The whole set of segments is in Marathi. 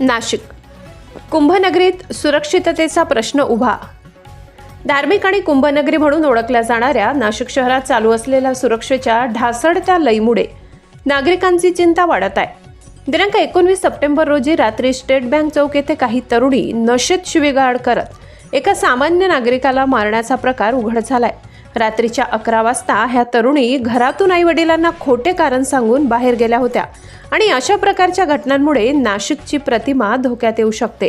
नाशिक. कुंभनगरीत सुरक्षिततेचा प्रश्न उभा. धार्मिक आणि कुंभनगरी म्हणून ओळखल्या जाणाऱ्या नाशिक शहरात चालू असलेल्या सुरक्षेच्या ढासळत्या लईमुळे नागरिकांची चिंता वाढत आहे. दिनांक एकोणवीस सप्टेंबर रोजी रात्री स्टेट बँक चौक येथे काही तरुणी नशेत शिवीगाळ करत एका सामान्य नागरिकाला मारण्याचा प्रकार उघड झालाय. रात्रीच्या अकरा वाजता ह्या तरुणी घरातून आई वडिलांना खोटे कारण सांगून बाहेर गेल्या होत्या. आणि अशा प्रकारच्या घटनांमुळे नाशिकची प्रतिमा धोक्यात येऊ शकते.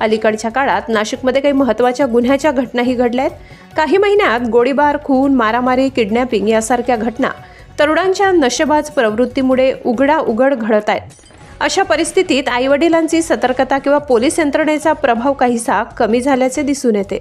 अलीकडच्या काळात नाशिकमध्ये काही महत्त्वाच्या गुन्ह्याच्या घटनाही घडल्या आहेत काही महिन्यात गोळीबार खून मारामारी किडनॅपिंग यासारख्या घटना तरुणांच्या नशेबाज प्रवृत्तीमुळे उघडा उघड घडत आहेत. अशा परिस्थितीत आईवडिलांची सतर्कता किंवा पोलीस यंत्रणेचा प्रभाव काहीसा कमी झाल्याचे दिसून येते.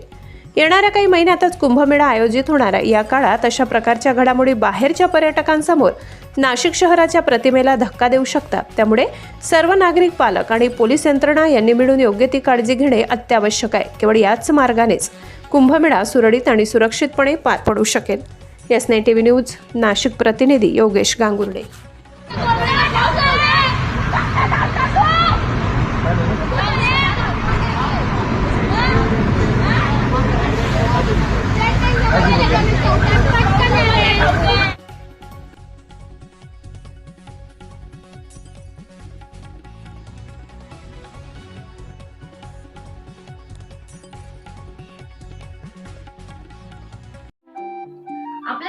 येणाऱ्या काही महिन्यातच कुंभमेळा आयोजित होणार आहे. या काळात अशा प्रकारच्या घडामोडी बाहेरच्या पर्यटकांसमोर नाशिक शहराच्या प्रतिमेला धक्का देऊ शकतात. त्यामुळे सर्व नागरिक पालक आणि पोलीस यंत्रणा यांनी मिळून योग्य ती काळजी घेणे अत्यावश्यक आहे. केवळ याच मार्गानेच कुंभमेळा सुरळीत आणि सुरक्षितपणे पार पडू शकेल. S nine T V news Nashik प्रतिनिधी योगेश गांगुर्डे.